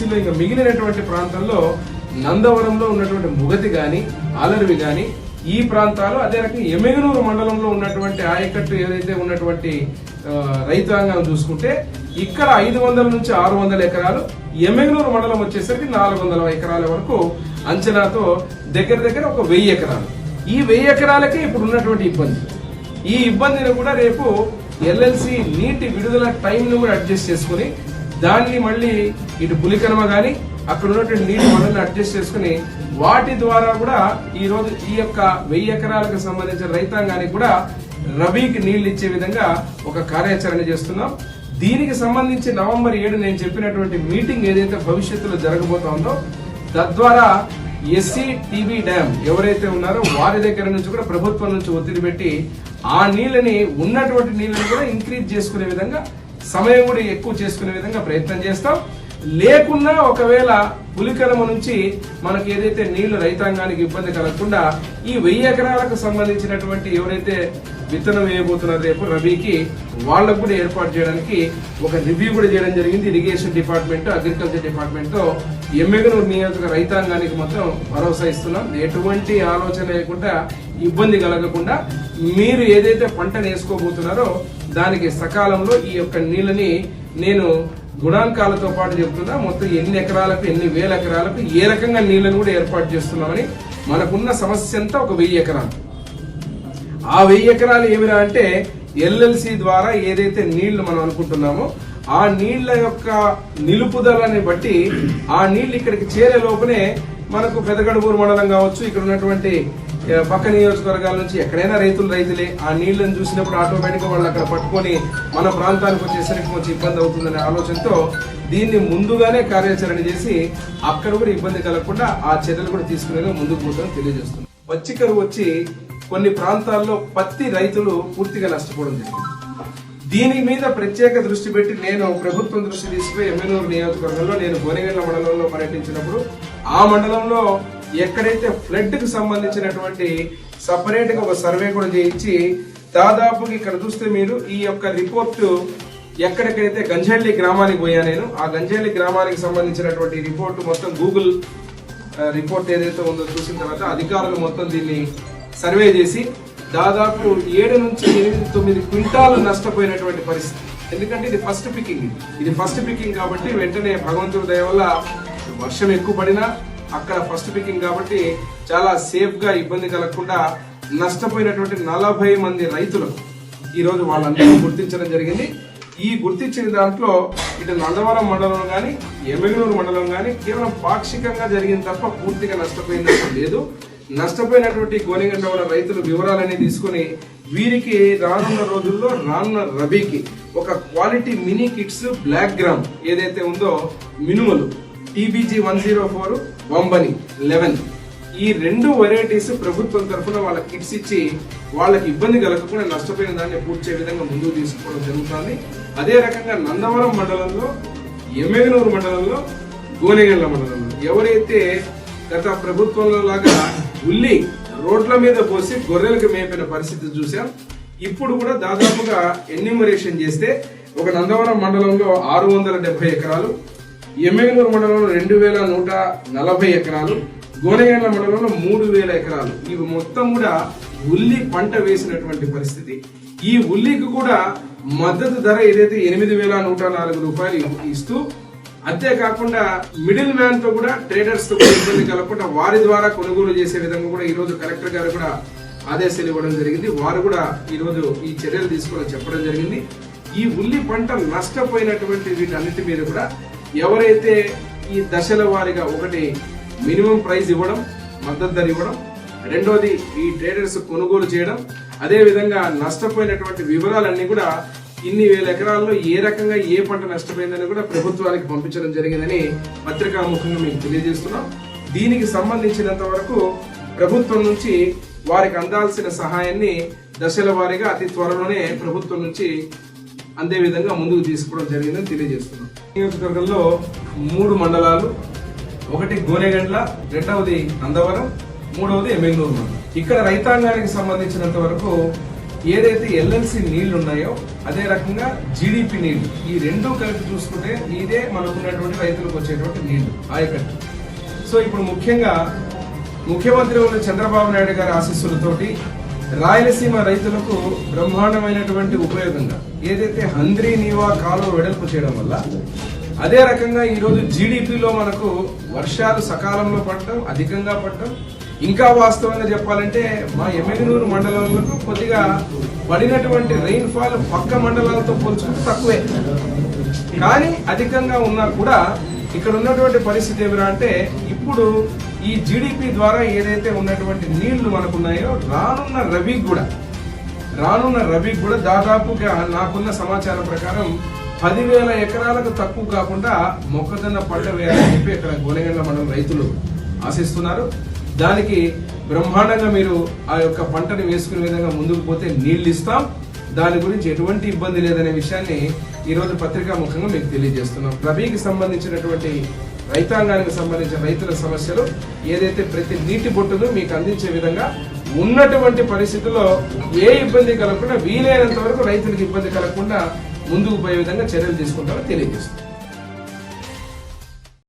ఎస్సీలో ఇంకా మిగిలినటువంటి ప్రాంతంలో నందవరంలో ఉన్నటువంటి ముగతి కానీ ఆలరివి కానీ ఈ ప్రాంతాలు అదే రకంగా ఎమ్మెగనూరు మండలంలో ఉన్నటువంటి ఆయకట్టు ఏదైతే ఉన్నటువంటి రైతాంగం చూసుకుంటే ఇక్కడ ఐదు వందల నుంచి ఆరు వందల ఎకరాలు ఎమ్మెగనూరు మండలం వచ్చేసరికి నాలుగు వందల ఎకరాల వరకు అంచనాతో దగ్గర దగ్గర ఒక వెయ్యి ఎకరాలు. ఈ వెయ్యి ఎకరాలకే ఇప్పుడు ఉన్నటువంటి ఇబ్బంది. ఈ ఇబ్బందిని కూడా రేపు ఎల్ఎల్సి నీటి విడుదల టైంను కూడా అడ్జస్ట్ చేసుకుని దాన్ని మళ్ళీ ఇటు పులికనమ కానీ అక్కడ ఉన్నటువంటి నీటి వనరులను అడ్జస్ట్ చేసుకుని వాటి ద్వారా కూడా ఈ రోజు ఈ యొక్క వెయ్యి ఎకరాలకు సంబంధించిన రైతాంగానికి కూడా రబీకి నీళ్ళు ఇచ్చే విధంగా ఒక కార్యాచరణ చేస్తున్నాం. దీనికి సంబంధించి నవంబర్ ఏడు నేను చెప్పినటువంటి మీటింగ్ ఏదైతే భవిష్యత్తులో జరగబోతోందో తద్వారా ఎస్సీ టీబీ డ్యామ్ ఎవరైతే ఉన్నారో వారి దగ్గర నుంచి కూడా ప్రభుత్వం నుంచి ఒత్తిడి పెట్టి ఆ నీళ్ళని ఉన్నటువంటి నీళ్ళని కూడా ఇంక్రీజ్ చేసుకునే విధంగా సమయం కూడా ఎక్కువ చేసుకునే విధంగా ప్రయత్నం చేస్తాం. లేకున్నా ఒకవేళ పులికరమ నుంచి మనకి ఏదైతే నీళ్ళు రైతాంగానికి ఇబ్బంది కలగకుండా ఈ వెయ్యి ఎకరాలకు సంబంధించినటువంటి ఎవరైతే విత్తనం వేయబోతున్నారు రేపు రబీకి వాళ్ళకు కూడా ఏర్పాటు చేయడానికి ఒక రివ్యూ కూడా చేయడం జరిగింది. ఇరిగేషన్ డిపార్ట్మెంట్ అగ్రికల్చర్ డిపార్ట్మెంట్తో ఎమ్మెగనూరు నియోజక రైతాంగానికి మొత్తం భరోసా ఇస్తున్నాం. ఎటువంటి ఆలోచన లేకుండా ఇబ్బంది కలగకుండా మీరు ఏదైతే పంటను వేసుకోబోతున్నారో దానికి సకాలంలో ఈ యొక్క నీళ్ళని నేను గుణాంకాలతో పాటు చెప్తున్నా మొత్తం ఎన్ని ఎకరాలకు ఎన్ని వేల ఎకరాలకు ఏ రకంగా నీళ్ళను కూడా ఏర్పాటు చేస్తున్నామని మనకున్న సమస్య అంతా ఒక వెయ్యి ఎకరాలు. ఆ వెయ్యి ఎకరాలు ఏమిరా అంటే ఎల్ఎల్సి ద్వారా ఏదైతే నీళ్ళు మనం అనుకుంటున్నామో ఆ నీళ్ళ యొక్క నిలుపుదలని బట్టి ఆ నీళ్ళు ఇక్కడికి చేరే లోపలే మనకు పెదగడుగూరు మండలం కావచ్చు ఇక్కడ ఉన్నటువంటి పక్క నియోజకవర్గాల నుంచి ఎక్కడైనా రైతులు రైతులే ఆ నీళ్ళను చూసినప్పుడు ఆటోమేటిక్గా వాళ్ళు అక్కడ పట్టుకొని మన ప్రాంతానికి వచ్చేసరికి కొంచెం ఇబ్బంది అవుతుందనే ఆలోచనతో దీన్ని ముందుగానే కార్యాచరణ చేసి అక్కడ కూడా ఇబ్బంది కలగకుండా ఆ చర్యలు కూడా తీసుకునేలా ముందుకు పోతామని తెలియజేస్తున్నాం. పచ్చి కరువు వచ్చి కొన్ని ప్రాంతాల్లో పత్తి రైతులు పూర్తిగా నష్టపోవడం జరిగింది. దీని మీద ప్రత్యేక దృష్టి పెట్టి నేను ప్రభుత్వం దృష్టి తీసుకుని ఎమ్మెనూరు నియోజకవర్గంలో నేను గోనెగండ్ల మండలంలో పర్యటించినప్పుడు ఆ మండలంలో ఎక్కడైతే ఫ్లడ్కు సంబంధించినటువంటి సపరేట్గా ఒక సర్వే కూడా చేయించి దాదాపు ఇక్కడ చూస్తే మీరు ఈ యొక్క రిపోర్టు ఎక్కడికైతే గంజల్లి గ్రామానికి పోయా నేను ఆ గంజల్లి గ్రామానికి సంబంధించినటువంటి రిపోర్టు మొత్తం గూగుల్ రిపోర్ట్ ఏదైతే ఉందో చూసిన తర్వాత అధికారులు మొత్తం దీన్ని సర్వే చేసి దాదాపు ఏడు నుంచి ఎనిమిది తొమ్మిది క్వింటాలు నష్టపోయినటువంటి పరిస్థితి ఎందుకంటే ఇది ఫస్ట్ పికింగ్ ఇది. ఇది ఫస్ట్ పికింగ్ కాబట్టి వెంటనే భగవంతుడి దయ వల్ల వర్షం ఎక్కువ పడినా అక్కడ ఫస్ట్ పికింగ్ కాబట్టి చాలా సేఫ్గా ఇబ్బంది కలగకుండా నష్టపోయినటువంటి నలభై మంది రైతులు ఈ రోజు వాళ్ళందరూ గుర్తించడం జరిగింది. ఈ గుర్తించిన దాంట్లో ఇటు నందవరం మండలం కానీ ఎమ్మెగనూరు మండలం కానీ కేవలం పాక్షికంగా జరిగింది తప్ప పూర్తిగా నష్టపోయిందని లేదు. నష్టపోయినటువంటి గోనెగండ ఉన్న రైతులు వివరాలన్నీ తీసుకుని వీరికి రానున్న రోజుల్లో రానున్న రబీకి ఒక quality mini kits black gram ఏదైతే ఉందో మినుములు టీబీజీ వన్ జీరో ఫోర్ వంబని లెవెన్ ఈ రెండు వెరైటీస్ ప్రభుత్వం తరఫున వాళ్ళ కిట్స్ ఇచ్చి వాళ్ళకి ఇబ్బంది కలగకుండా నష్టపోయిన దాన్ని పూడ్చే విధంగా ముందుకు తీసుకోవడం జరుగుతుంది. అదే రకంగా నందవరం మండలంలో ఎమ్మెగనూరు మండలంలో గోనెగండ్ల మండలంలో ఎవరైతే గత ప్రభుత్వంలో లాగా ఉల్లి రోడ్ల మీద పోసి గొర్రెలకు మేపిన పరిస్థితి చూసాం ఇప్పుడు కూడా దాదాపుగా ఎన్యూమరేషన్ చేస్తే ఒక నందవరం మండలంలో ఆరు వందల డెబ్బై ఎకరాలు ఎమ్మెగనూరు మండలంలో రెండు వేల నూట నలభై ఎకరాలు గోనగండ్ల మండలంలో మూడు వేల ఎకరాలు. ఇవి మొత్తం కూడా ఉల్లి పంట వేసినటువంటి పరిస్థితి. ఈ ఉల్లికి కూడా మద్దతు ధర ఏదైతే ఎనిమిది వేల నూట నాలుగు రూపాయలు ఇస్తూ అంతేకాకుండా మిడిల్ మ్యాన్తో కూడా ట్రేడర్స్తో కూడా ఇబ్బంది కలగకుండా వారి ద్వారా కొనుగోలు చేసే విధంగా కూడా ఈరోజు కలెక్టర్ గారు కూడా ఆదేశాలు ఇవ్వడం జరిగింది. వారు కూడా ఈరోజు ఈ చర్యలు తీసుకోవాలని చెప్పడం జరిగింది. ఈ ఉల్లి పంట నష్టపోయినటువంటి వీటన్నిటి మీద కూడా ఎవరైతే ఈ దశల వారీగా ఒకటి మినిమం ప్రైస్ ఇవ్వడం మద్దతు ధర ఇవ్వడం రెండోది ఈ ట్రేడర్స్ కొనుగోలు చేయడం అదే విధంగా నష్టపోయినటువంటి వివరాలన్నీ కూడా ఇన్ని వేల ఎకరాల్లో ఏ రకంగా ఏ పంట నష్టపోయిందని కూడా ప్రభుత్వానికి పంపించడం జరిగిందని పత్రికాముఖంగా మేము తెలియజేస్తున్నాం. దీనికి సంబంధించినంత వరకు ప్రభుత్వం నుంచి వారికి అందాల్సిన సహాయాన్ని దశల వారీగా అతి త్వరలోనే ప్రభుత్వం నుంచి అందే విధంగా ముందుకు తీసుకోవడం జరిగిందని తెలియజేస్తున్నాం. నియోజకవర్గంలో మూడు మండలాలు ఒకటి గోనెగండ్ల రెండవది నందవరం మూడవది ఎమ్మెగనూరు మండలం. ఇక్కడ రైతాంగానికి సంబంధించినంత వరకు ఏదైతే ఎల్ఎల్సి నీళ్ళు ఉన్నాయో అదే రకంగా జీడిపి నీళ్ళు. ఈ రెండు కలిపి చూసుకుంటే ఇదే మనకున్నటువంటి రైతులకు వచ్చేటువంటి నీళ్ళు ఆయకట్టు. సో ఇప్పుడు ముఖ్యంగా ముఖ్యమంత్రి ఉన్న చంద్రబాబు నాయుడు గారి ఆశీస్సులతోటి రాయలసీమ రైతులకు బ్రహ్మాండమైనటువంటి ఉపయోగంగా ఏదైతే హంద్రీ నీవా కాలువ వెడల్పు చేయడం వల్ల అదే రకంగా ఈరోజు జీడిపిలో మనకు వర్షాలు సకాలంలో పడటం అధికంగా పడటం. ఇంకా వాస్తవంగా చెప్పాలంటే మా ఎమ్మెగనూరు మండలంలో కొద్దిగా పడినటువంటి రెయిన్ఫాల్ పక్క మండలాలతో పోల్చుకుంటే తక్కువే. కానీ అధికంగా ఉన్నా కూడా ఇక్కడ ఉన్నటువంటి పరిస్థితి ఏమిరా అంటే ఇప్పుడు ఈ జీడిపి ద్వారా ఏదైతే ఉన్నటువంటి నీళ్ళు మనకున్నాయో రానున్న రవి కూడా రానున్న రవి కూడా దాదాపుగా నాకున్న సమాచారం ప్రకారం పదివేల ఎకరాలకు తక్కువ కాకుండా మొక్కజొన్న పంట వేయాలని చెప్పి ఇక్కడ గోనెగండ్ల మండలం రైతులు ఆశిస్తున్నారు. దానికి బ్రహ్మాండంగా మీరు ఆ యొక్క పంటని వేసుకునే విధంగా ముందుకు పోతే నీళ్ళు ఇస్తాం. దాని గురించి ఎటువంటి ఇబ్బంది లేదనే విషయాన్ని ఈరోజు పత్రికా ముఖంగా మీకు తెలియజేస్తున్నాం. రబీకి సంబంధించినటువంటి రైతాంగానికి సంబంధించిన రైతుల సమస్యలు ఏదైతే ప్రతి నీటి బొట్టును మీకు అందించే విధంగా ఉన్నటువంటి పరిస్థితుల్లో ఏ ఇబ్బంది కలగకుండా వీలైనంత వరకు రైతులకు ఇబ్బంది కలగకుండా ముందుకు పోయే విధంగా చర్యలు తీసుకుంటామని తెలియజేస్తుంది